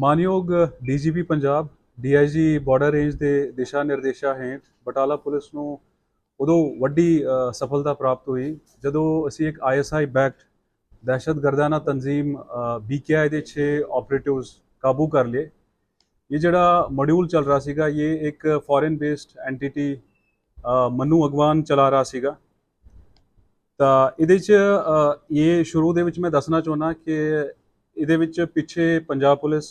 ਮਾਨਯੋਗ DGP Punjab, DIG border range ਦੇ ਦਿਸ਼ਾ ਨਿਰਦੇਸ਼ਾਂ ਹੇਠ ਬਟਾਲਾ ਪੁਲਿਸ ਨੂੰ ਉਦੋਂ ਵੱਡੀ ਸਫਲਤਾ ਪ੍ਰਾਪਤ ਹੋਈ। ਜਦੋਂ ਅਸੀਂ ਇੱਕ ਆਈਐਸਆਈ ਬੈਕਡ ਦਹਿਸ਼ਤਗਰਦਾਨਾ ਤਨਜ਼ੀਮ ਬੀਕੇਆਈ ਦੇ 6 ਆਪਰੇਟਿਵਸ ਕਾਬੂ ਕਰ ਲਏ। ਇਹ ਜਿਹੜਾ ਮੋਡਿਊਲ ਚੱਲ ਰਿਹਾ ਸੀਗਾ, ਇਹ ਇੱਕ foreign based entity Manu Agwan ਚਲਾ ਰਿਹਾ ਸੀਗਾ। ਤਾਂ ਇਹਦੇ 'ਚ ਇਹ ਸ਼ੁਰੂ ਦੇ ਵਿੱਚ ਮੈਂ ਦੱਸਣਾ ਚਾਹੁੰਦਾ ਕਿ ਇਹਦੇ ਵਿੱਚ ਪਿੱਛੇ ਪੰਜਾਬ ਪੁਲਿਸ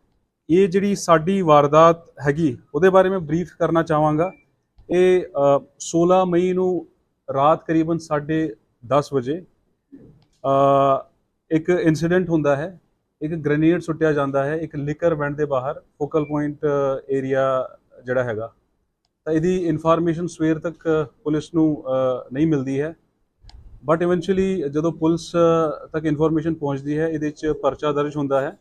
ਇਹ ਜਿਹੜੀ ਸਾਡੀ ਵਾਰਦਾਤ ਹੈਗੀ ਉਹਦੇ ਬਾਰੇ ਮੈਂ ਬਰੀਫ ਕਰਨਾ ਚਾਹਾਂਗਾ। ਇਹ ਅ, 16 ਮਈ ਨੂੰ ਰਾਤ ਕਰੀਬਨ 10:30 ਵਜੇ ਇੱਕ ਇਨਸੀਡੈਂਟ ਹੁੰਦਾ ਹੈ। ਇੱਕ ਗ੍ਰੇਨੇਡ ਸੁੱਟਿਆ ਜਾਂਦਾ ਹੈ ਇੱਕ ਲਿਕਰ ਵੈਂਡ ਦੇ ਬਾਹਰ ਫੋਕਲ ਪੁਆਇੰਟ ਏਰੀਆ ਜਿਹੜਾ ਹੈਗਾ। ਤਾਂ ਇਹਦੀ ਇਨਫੋਰਮੇਸ਼ਨ ਸਵੇਰ ਤੱਕ ਪੁਲਿਸ ਨੂੰ ਨਹੀਂ ਮਿਲਦੀ ਹੈ। ਬਟ ਇਵੈਂਚੁਅਲੀ ਜਦੋਂ ਪੁਲਿਸ ਤੱਕ ਇਨਫੋਰਮੇਸ਼ਨ ਪਹੁੰਚਦੀ ਹੈ ਇਹਦੇ 'ਚ ਪਰਚਾ ਦਰਜ ਹੁੰਦਾ ਹੈ।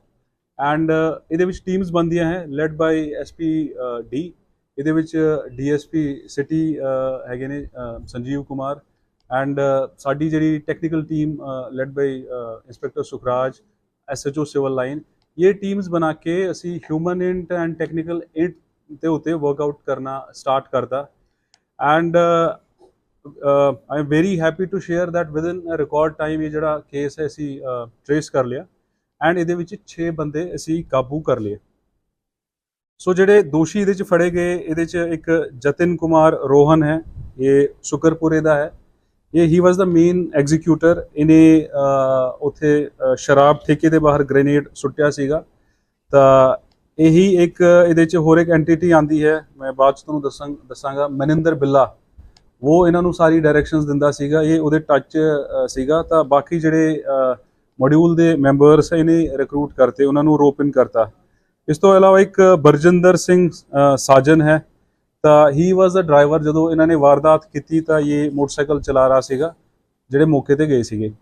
ਐਂਡ ਇਹਦੇ ਵਿੱਚ ਟੀਮਸ ਬਣਦੀਆਂ ਹੈ ਲੈਡ ਬਾਈ ਐਸਪੀ ਡੀ ਇਹਦੇ ਵਿੱਚ ਡੀਐਸਪੀ ਸਿਟੀ ਹੈਗੇ ਨੇ ਅ, ਸੰਜੀਵ ਕੁਮਾਰ ਐਂਡ ਸਾਡੀ ਜਿਹੜੀ technical team led by inspector Sukhraj SHO civil line ਇਹ ਟੀਮਸ ਬਣਾ ਕੇ ਅਸੀਂ human int and technical int ਦੇ ਉੱਤੇ ਵਰਕਆਊਟ ਕਰਨਾ ਸਟਾਰਟ ਕਰਤਾ and I am very happy to share that within a record time ਇਹ ਜਿਹੜਾ ਕੇਸ ਹੈ ਅਸੀਂ ਟ੍ਰੇਸ ਕਰ ਲਿਆ ਐਂਡ ਇਹਦੇ ਵਿੱਚ 6 ਬੰਦੇ ਅਸੀਂ ਕਾਬੂ ਕਰ ਲਏ। ਸੋ ਜਿਹੜੇ ਦੋਸ਼ੀ ਇਹਦੇ ਚ ਫੜੇ ਗਏ ਇਹਦੇ ਚ ਇੱਕ ਜਤਿਨ ਕੁਮਾਰ ਰੋਹਨ ਹੈ ਇਹ ਸ਼ੁਕਰਪੁਰੇ ਦਾ ਹੈ। ਇਹ ਹੀ ਵਾਸ ਦਾ ਮੇਨ ਐਗਜ਼ੀਕਿਊਟਰ ਇਹਨੇ ਅਹ, ਉੱਥੇ ਸ਼ਰਾਬ ਠੇਕੇ ਦੇ ਬਾਹਰ ਗ੍ਰੇਨੇਡ ਸੁੱਟਿਆ ਸੀਗਾ। ਤਾਂ ਇਹੀ ਇੱਕ ਇਹਦੇ ਚ ਹੋਰ ਇੱਕ ਐਂਟੀਟੀ ਆਂਦੀ ਹੈ ਮੈਂ ਬਾਅਦ ਚ ਤੁਹਾਨੂੰ ਦੱਸਾਂ ਦੱਸਾਂਗਾ ਮਨਿੰਦਰ ਬਿੱਲਾ। ਉਹ ਇਹਨਾਂ ਨੂੰ ਸਾਰੀ ਡਾਇਰੈਕਸ਼ਨਸ ਦਿੰਦਾ ਸੀਗਾ ਇਹ ਉਹਦੇ ਟੱਚ ਸੀਗਾ। ਤਾਂ ਬਾਕੀ ਜਿਹੜੇ ਮੋਡਿਊਲ ਦੇ ਮੈਂਬਰਸ ਇਹਨੇ ਰਿਕਰੂਟ ਕਰਤੇ, ਉਹਨਾਂ ਨੂੰ ਰੋਪ ਇਨ ਕਰਤਾ। ਇਸ ਤੋਂ ਇਲਾਵਾ ਇੱਕ ਬਰਜਿੰਦਰ ਸਿੰਘ ਸਾਜਨ ਹੈ। ਤਾਂ ਹੀ ਵਾਸ ਦਾ ਡਰਾਈਵਰ ਜਦੋਂ ਇਹਨਾਂ ਨੇ ਵਾਰਦਾਤ ਕੀਤੀ ਤਾਂ ਇਹ ਮੋਟਰਸਾਈਕਲ ਚਲਾ ਰਿਹਾ ਸੀਗਾ, ਜਿਹੜੇ ਮੌਕੇ ਤੇ ਗਏ ਸੀਗੇ।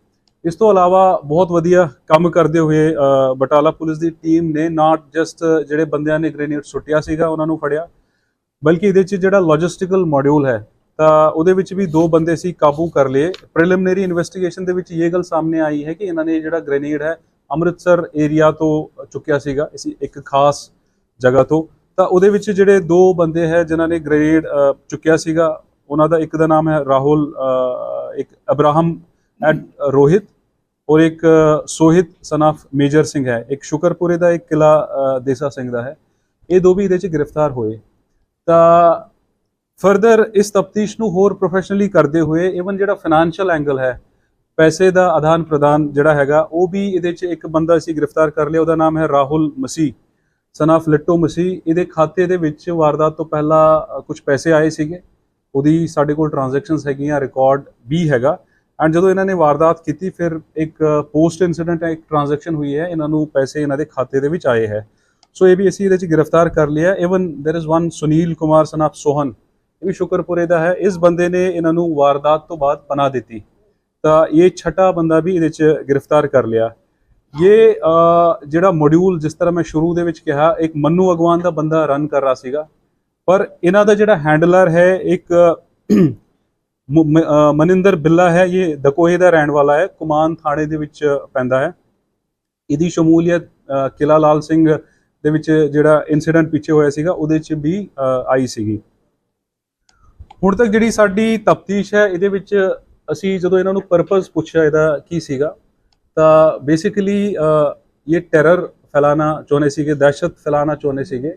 ਇਸ ਤੋਂ ਇਲਾਵਾ ਬਹੁਤ ਵਧੀਆ ਕੰਮ ਕਰਦੇ ਹੋਏ ਬਟਾਲਾ ਪੁਲਿਸ ਦੀ ਟੀਮ ਨੇ ਨਾਟ ਜਸਟ ਜਿਹੜੇ ਬੰਦਿਆਂ ਨੇ ਗ੍ਰੇਨੇਡ ਸੁੱਟਿਆ ਸੀਗਾ, ਉਹਨਾਂ ਨੂੰ ਫੜਿਆ, ਬਲਕਿ ਇਹਦੇ 'ਚ ਜਿਹੜਾ ਲੌਜਿਸਟੀਕਲ ਮੋਡਿਊਲ ਹੈ ਤਾਂ ਉਹਦੇ ਵਿੱਚ ਵੀ ਦੋ ਬੰਦੇ ਸੀ ਕਾਬੂ ਕਰ ਲਏ। ਪ੍ਰੀਲਿਮਿਨਰੀ ਇਨਵੈਸਟੀਗੇਸ਼ਨ ਦੇ ਵਿੱਚ ਇਹ ਗੱਲ ਸਾਹਮਣੇ ਆਈ ਹੈ ਕਿ ਇਹਨਾਂ ਨੇ ਜਿਹੜਾ ਗ੍ਰੇਨੇਡ ਹੈ ਅੰਮ੍ਰਿਤਸਰ ਏਰੀਆ ਤੋਂ ਚੁੱਕਿਆ ਸੀਗਾ, ਇਸ ਇੱਕ ਖਾਸ ਜਗ੍ਹਾ ਤੋਂ। ਤਾਂ ਉਹਦੇ ਵਿੱਚ ਜਿਹੜੇ ਦੋ ਬੰਦੇ ਹੈ ਜਿਨ੍ਹਾਂ ਨੇ ਗ੍ਰੇਨੇਡ ਚੁੱਕਿਆ ਸੀਗਾ, ਉਹਨਾਂ ਦਾ ਇੱਕ ਦਾ ਨਾਮ ਹੈ ਰਾਹੁਲ ਇੱਕ ਅਬਰਾਹਮ ਐਂਡ ਰੋਹਿਤ ਔਰ ਇੱਕ ਸੋਹਿਤ ਸਨ of ਮੇਜਰ ਸਿੰਘ ਹੈ। ਇੱਕ ਸ਼ੁਕਰਪੁਰੇ ਦਾ, ਇੱਕ ਕਿਲਾ ਦੇਸਾ ਸਿੰਘ ਦਾ ਹੈ। ਇਹ ਦੋ ਵੀ ਇਹਦੇ 'ਚ ਗ੍ਰਿਫਤਾਰ ਹੋਏ। ਤਾਂ ਫਰਦਰ ਇਸ ਤਫਤੀਸ਼ ਨੂੰ ਹੋਰ ਪ੍ਰੋਫੈਸ਼ਨਲੀ ਕਰਦੇ ਹੋਏ ਇਵਨ ਜਿਹੜਾ ਫਾਈਨੈਂਸ਼ੀਅਲ ਐਂਗਲ ਹੈ ਪੈਸੇ ਦਾ ਆਦਾਨ ਪ੍ਰਦਾਨ ਜਿਹੜਾ ਹੈਗਾ ਉਹ ਵੀ ਇਹਦੇ 'ਚ ਇੱਕ ਬੰਦਾ ਅਸੀਂ ਗ੍ਰਿਫਤਾਰ ਕਰ ਲਿਆ ਉਹਦਾ ਨਾਮ ਹੈ ਰਾਹੁਲ ਮਸੀਹ ਸਨ of ਲਿੱਟੋ ਮਸੀਹ ਇਹਦੇ ਖਾਤੇ ਦੇ ਵਿੱਚ ਵਾਰਦਾਤ ਤੋਂ ਪਹਿਲਾਂ ਕੁਝ ਪੈਸੇ ਆਏ ਸੀਗੇ ਉਹਦੀ ਸਾਡੇ ਕੋਲ ਟ੍ਰਾਂਜੈਕਸ਼ਨਸ ਹੈਗੀਆਂ ਰਿਕਾਰਡ ਵੀ ਹੈਗਾ ਐਂਡ ਜਦੋਂ ਇਹਨਾਂ ਨੇ ਵਾਰਦਾਤ ਕੀਤੀ ਫਿਰ ਇੱਕ ਪੋਸਟ ਇਨਸੀਡੈਂਟ ਇੱਕ ਟ੍ਰਾਂਜੈਕਸ਼ਨ ਹੋਈ ਹੈ ਇਹਨਾਂ ਨੂੰ ਪੈਸੇ ਇਹਨਾਂ ਦੇ ਖਾਤੇ ਦੇ ਵਿੱਚ ਆਏ ਹੈ ਸੋ ਇਹ ਵੀ ਅਸੀਂ ਇਹਦੇ 'ਚ ਗ੍ਰਿਫਤਾਰ ਕਰ ਲਿਆ even there is one Sunil Kumar son of Sohan ਇਹ ਵੀ ਸ਼ੁਕਰਪੁਰੇ ਦਾ ਹੈ ਇਸ ਬੰਦੇ ਨੇ ਇਹਨਾਂ ਨੂੰ ਵਾਰਦਾਤ ਤੋਂ ਬਾਅਦ ਪਨਾਹ ਦਿੱਤੀ। ਤਾਂ ਇਹ ਛਟਾ ਬੰਦਾ ਵੀ ਇਹਦੇ 'ਚ ਗ੍ਰਿਫਤਾਰ ਕਰ ਲਿਆ। ਇਹ ਜਿਹੜਾ ਮੋਡਿਊਲ ਜਿਸ ਤਰ੍ਹਾਂ ਮੈਂ ਸ਼ੁਰੂ ਦੇ ਵਿੱਚ ਕਿਹਾ ਇੱਕ ਮੰਨੂ ਅਗਵਾਨ ਦਾ ਬੰਦਾ ਰਨ ਕਰ ਰਿਹਾ ਸੀਗਾ। ਪਰ ਇਹਨਾਂ ਦਾ ਜਿਹੜਾ ਹੈਂਡਲਰ ਹੈ ਇੱਕ ਮਨਿੰਦਰ ਬਿੱਲਾ ਹੈ ਇਹ ਦਕੋਹੇ ਦਾ ਰਹਿਣ ਵਾਲਾ ਹੈ ਕੁਮਾਨ ਥਾਣੇ ਦੇ ਵਿੱਚ ਪੈਂਦਾ ਹੈ। ਇਹਦੀ ਸ਼ਮੂਲੀਅਤ ਅ, ਕਿਲਾ ਲਾਲ ਸਿੰਘ ਦੇ ਵਿੱਚ ਜਿਹੜਾ ਇਨਸੀਡੈਂਟ ਪਿੱਛੇ ਹੋਇਆ ਸੀਗਾ ਉਹਦੇ 'ਚ ਵੀ ਆਈ ਸੀਗੀ। ਹੁਣ ਤੱਕ ਜਿਹੜੀ ਸਾਡੀ ਤਫਤੀਸ਼ ਹੈ, ਇਹਦੇ ਵਿੱਚ ਅਸੀਂ ਜਦੋਂ ਇਹਨਾਂ ਨੂੰ ਪਰਪਸ ਪੁੱਛਿਆ ਇਹਦਾ ਕੀ ਸੀਗਾ, ਤਾਂ ਬੇਸਿਕਲੀ ਇਹ ਟੈਰਰ ਫੈਲਾਣਾ ਚਾਹੁੰਦੇ ਸੀਗੇ, ਦਹਿਸ਼ਤ ਫੈਲਾਣਾ ਚਾਹੁੰਦੇ ਸੀਗੇ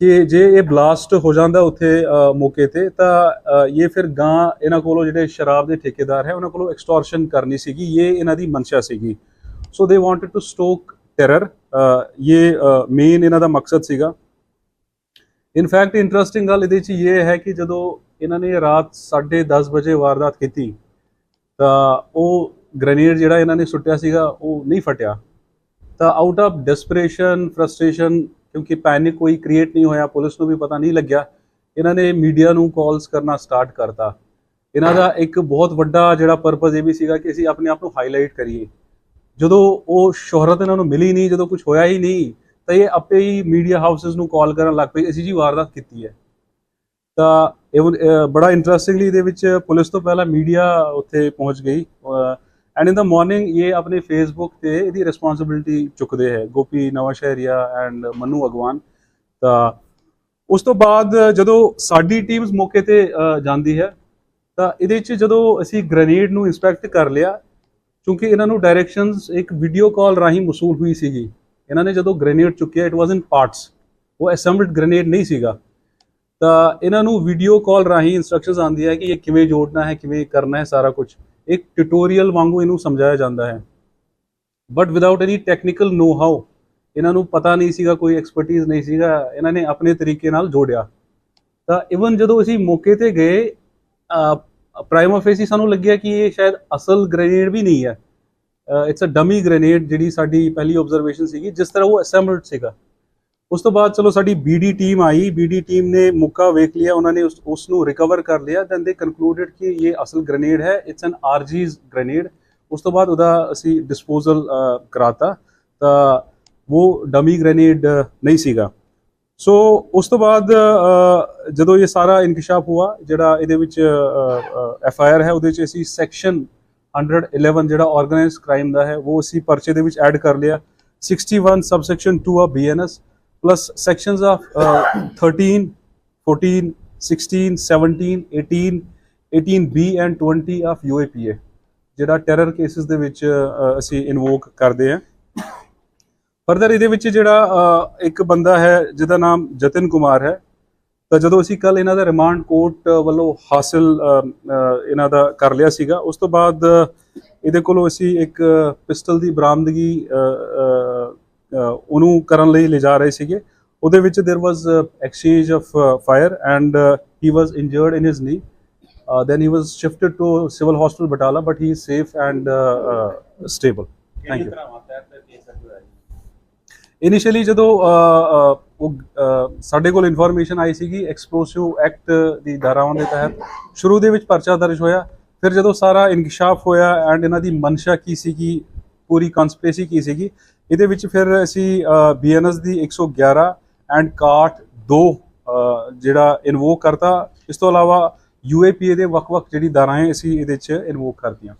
ਕਿ ਜੇ ਇਹ ਬਲਾਸਟ ਹੋ ਜਾਂਦਾ ਉੱਥੇ ਮੌਕੇ ਤੇ, ਤਾਂ ਇਹ ਫਿਰ ਗਾਂ ਇਹਨਾਂ ਕੋਲੋਂ ਜਿਹੜੇ ਸ਼ਰਾਬ ਦੇ ਠੇਕੇਦਾਰ ਹੈ, ਉਹਨਾਂ ਕੋਲੋਂ ਐਕਸਟੋਰਸ਼ਨ ਕਰਨੀ ਸੀਗੀ, ਇਹ ਇਹਨਾਂ ਦੀ ਮਨਸ਼ਾ ਸੀਗੀ। So they wanted to stoke terror ਇਹ ਮੇਨ ਇਹਨਾਂ ਦਾ ਮਕਸਦ ਸੀਗਾ ਇਨਫੈਕਟ ਇੰਟਰਸਟਿੰਗ ਗੱਲ ਇਹਦੇ 'ਚ ਇਹ ਹੈ ਕਿ ਜਦੋਂ ਇਹਨਾਂ ਨੇ ਰਾਤ 10:30 ਵਜੇ ਵਾਰਦਾਤ ਕੀਤੀ, ਤਾਂ ਉਹ ਗ੍ਰੇਨੇਡ ਜਿਹੜਾ ਇਹਨਾਂ ਨੇ ਸੁੱਟਿਆ ਸੀਗਾ, ਉਹ ਨਹੀਂ ਫਟਿਆ। ਤਾਂ ਆਊਟ ਆਫ ਡਿਸਪਰੇਸ਼ਨ ਫਰਸਟ੍ਰੇਸ਼ਨ ਕਿਉਂਕਿ ਪੈਨਿਕ ਕੋਈ ਕ੍ਰੀਏਟ ਨਹੀਂ ਹੋਇਆ, ਪੁਲਿਸ ਨੂੰ ਵੀ ਪਤਾ ਨਹੀਂ ਲੱਗਿਆ, ਇਹਨਾਂ ਨੇ ਮੀਡੀਆ ਨੂੰ ਕਾਲਸ ਕਰਨਾ ਸਟਾਰਟ ਕਰਤਾ। ਇਹਨਾਂ ਦਾ ਇੱਕ ਬਹੁਤ ਵੱਡਾ ਜਿਹੜਾ ਪਰਪਸ ਇਹ ਵੀ ਸੀਗਾ ਕਿ ਅਸੀਂ ਆਪਣੇ ਆਪ ਨੂੰ ਹਾਈਲਾਈਟ ਕਰੀਏ। ਜਦੋਂ ਉਹ ਸ਼ੋਹਰਤ ਇਹਨਾਂ ਨੂੰ ਮਿਲੀ ਨਹੀਂ, ਜਦੋਂ ਕੁਝ ਹੋਇਆ ਹੀ ਨਹੀਂ ਤਾਂ ਇਹ ਆਪੇ ਹੀ ਮੀਡੀਆ ਹਾਊਸਸ ਨੂੰ ਕਾਲ ਕਰਨ ਲੱਗ ਪਈ, ਅਸੀਂ ਜੀ ਵਾਰਦਾਤ ਕੀਤੀ ਹੈ। ਤਾਂ ਇਹ ਬੜਾ ਇੰਟਰਸਟਿੰਗਲੀ ਇਹਦੇ ਵਿੱਚ ਪੁਲਿਸ ਤੋਂ ਪਹਿਲਾਂ ਮੀਡੀਆ ਉੱਥੇ ਪਹੁੰਚ ਗਈ ਐਂਡ ਇਨ ਦਾ ਮਾਰਨਿੰਗ ਇਹ ਆਪਣੇ ਫੇਸਬੁੱਕ ਤੇ ਇਹਦੀ ਰਿਸਪੌਂਸਿਬਿਲਟੀ ਚੁੱਕਦੇ ਹੈ, ਗੋਪੀ ਨਵਾਂਸ਼ਹਿਰੀਆ ਐਂਡ ਮਨੂ ਅਗਵਾਨ। ਤਾਂ ਉਸ ਤੋਂ ਬਾਅਦ ਜਦੋਂ ਸਾਡੀ ਟੀਮਸ ਮੌਕੇ ਤੇ ਜਾਂਦੀ ਹੈ, ਤਾਂ ਇਹਦੇ ਵਿੱਚ ਜਦੋਂ ਅਸੀਂ ਗ੍ਰੇਨੇਡ ਨੂੰ ਇੰਸਪੈਕਟ ਕਰ ਲਿਆ, ਕਿਉਂਕਿ ਇਹਨਾਂ ਨੂੰ ਡਾਇਰੈਕਸ਼ਨਸ ਇੱਕ ਵੀਡੀਓ ਕਾਲ ਰਾਹੀਂ ਮਸੂਲ ਹੋਈ ਸੀਗੀ। ਇਹਨਾਂ ਨੇ ਜਦੋਂ ਗ੍ਰੇਨੇਡ ਚੁੱਕਿਆ ਇਟ ਵਾਸ ਇਨ ਪਾਰਟਸ ਉਹ ਅਸੈਂਬਲਡ ਗ੍ਰੇਨੇਡ ਨਹੀਂ ਸੀਗਾ। ਤਾਂ ਇਹਨਾਂ ਨੂੰ ਵੀਡੀਓ ਕਾਲ ਰਾਹੀਂ ਇਨਸਟਰਕਸ਼ਨਸ ਆਉਂਦੀ ਹੈ ਕਿ ਇਹ ਕਿਵੇਂ ਜੋੜਨਾ ਹੈ, ਕਿਵੇਂ ਕਰਨਾ ਹੈ ਸਾਰਾ ਕੁਝ ਇੱਕ ਟਿਊਟੋਰੀਅਲ ਵਾਂਗੂ ਇਹਨੂੰ ਸਮਝਾਇਆ ਜਾਂਦਾ ਹੈ। But without any technical know how ਇਹਨਾਂ ਨੂੰ ਪਤਾ ਨਹੀਂ ਸੀਗਾ, ਕੋਈ ਐਕਸਪਰਟਿਜ਼ ਨਹੀਂ ਸੀਗਾ, ਇਹਨਾਂ ਨੇ ਆਪਣੇ ਤਰੀਕੇ ਨਾਲ ਜੋੜਿਆ। ਤਾਂ ਇਵਨ ਜਦੋਂ ਅਸੀਂ ਮੌਕੇ ਤੇ ਗਏ ਪ੍ਰਾਈਮ ਆਫਿਸ ਹੀ ਸਾਨੂੰ ਲੱਗਿਆ ਕਿ ਇਹ ਸ਼ਾਇਦ ਅਸਲ ਗ੍ਰੇਨੇਡ ਵੀ ਨਹੀਂ ਹੈ। ਇਟਸ ਅ ਡਮੀ ਗ੍ਰੇਨੇਡ ਜਿਹੜੀ ਸਾਡੀ ਪਹਿਲੀ ਆਬਜ਼ਰਵੇਸ਼ਨ ਸੀਗੀ, ਜਿਸ ਤਰ੍ਹਾਂ ਉਹ ਅਸੈਂਬਲਡ ਸੀਗਾ। ਉਸ ਤੋਂ ਬਾਅਦ ਚਲੋ ਸਾਡੀ ਬੀਡੀ ਟੀਮ ਆਈ ਬੀਡੀ ਟੀਮ ਨੇ ਮੌਕਾ ਵੇਖ ਲਿਆ, ਉਹਨਾਂ ਨੇ ਉਸ ਨੂੰ ਰਿਕਵਰ ਕਰ ਲਿਆ ਦੈਨ ਦੇ ਕਨਕਲੂਡਡ ਕਿ ਇਹ ਅਸਲ ਗ੍ਰੇਨੇਡ ਹੈ ਇਟਸ ਐਨ ਆਰਜੀਜ਼ ਗ੍ਰੇਨੇਡ ਉਸ ਤੋਂ ਬਾਅਦ ਉਹਦਾ ਅਸੀਂ ਡਿਸਪੋਜ਼ਲ ਕਰਾਤਾ, ਤਾਂ ਉਹ ਡਮੀ ਗ੍ਰੇਨੇਡ ਨਹੀਂ ਸੀਗਾ। ਸੋ ਉਸ ਤੋਂ ਬਾਅਦ ਜਦੋਂ ਇਹ ਸਾਰਾ ਇਨਕਸ਼ਾਫ ਹੋਇਆ ਜਿਹੜਾ ਇਹਦੇ ਵਿੱਚ ਐਫ ਆਈ ਆਰ ਹੈ, ਉਹਦੇ ਵਿੱਚ ਅਸੀਂ ਸੈਕਸ਼ਨ 111 ਜਿਹੜਾ ਆਰਗੇਨਾਈਜ਼ਡ ਕ੍ਰਾਈਮ ਦਾ ਹੈ ਉਹ ਅਸੀਂ ਪਰਚੇ ਦੇ ਵਿੱਚ ਐਡ ਕਰ ਲਿਆ। 61 subsection 2 of BNS plus sections of uh, 13, 14, 16, 17, 18, 18B and 20 of UAPA ਜਿਹੜਾ ਟੈਰਰ ਕੇਸਿਸ ਦੇ ਵਿੱਚ ਅਸੀਂ ਇਨਵੋਕ ਕਰਦੇ ਹਾਂ। ਫਰਦਰ ਇਹਦੇ ਵਿੱਚ ਜਿਹੜਾ ਇੱਕ ਬੰਦਾ ਹੈ ਜਿਹਦਾ ਨਾਮ ਜਤਨ ਕੁਮਾਰ ਹੈ। ਤਾਂ ਜਦੋਂ ਅਸੀਂ ਕੱਲ ਇਹਨਾਂ ਦਾ ਰਿਮਾਂਡ ਕੋਰਟ ਵੱਲੋਂ ਹਾਸਲ ਅ, ਅ, ਇਹਨਾਂ ਦਾ ਕਰ ਲਿਆ ਸੀਗਾ ਉਸ ਤੋਂ ਬਾਅਦ ਇਹਦੇ ਕੋਲੋਂ ਅਸੀਂ ਇੱਕ ਪਿਸਟਲ ਦੀ ਬਰਾਮਦਗੀ ਅ, ਅ, ਅ, ਉਹਨੂੰ ਕਰਨ ਲਈ ਲਿਜਾ ਰਹੇ ਸੀਗੇ ਉਹਦੇ ਵਿੱਚ there was exchange of fire and he was injured in his knee then he was shifted to civil hospital batala but he is safe and uh, uh, stable thank you initially ਜਦੋਂ ਉਹ ਸਾਡੇ ਕੋਲ information ਆਈ ਸੀਗੀ explosive act ਦੀ ਧਾਰਾਵਾਂ ਦੇ ਤਹਿਤ, ਸ਼ੁਰੂ ਦੇ ਵਿੱਚ ਪਰਚਾ ਦਰਜ ਹੋਇਆ, ਫਿਰ ਜਦੋਂ ਸਾਰਾ ਇਨਕਸ਼ਾਫ ਹੋਇਆ ਐਂਡ ਇਹਨਾਂ ਦੀ ਮਨਸ਼ਾ ਕੀ ਸੀਗੀ, ਪੂਰੀ ਕਨਸਪੀਰੇਸੀ ਕੀ ਸੀਗੀ, ਇਹਦੇ ਵਿੱਚ ਫਿਰ ਅਸੀਂ ਬੀਐਨਐਸ ਦੀ 111 ਐਂਡ ਕਾਟ 2 ਜਿਹੜਾ ਇਨਵੋਕ ਕਰਤਾ, ਇਸ ਤੋਂ ਇਲਾਵਾ ਯੂਏਪੀਏ ਦੇ ਵੱਖ-ਵੱਖ ਜਿਹੜੀ ਧਾਰਾਵਾਂ ਅਸੀਂ ਇਹਦੇ ਵਿੱਚ ਇਨਵੋਕ ਕਰਤੀਆਂ।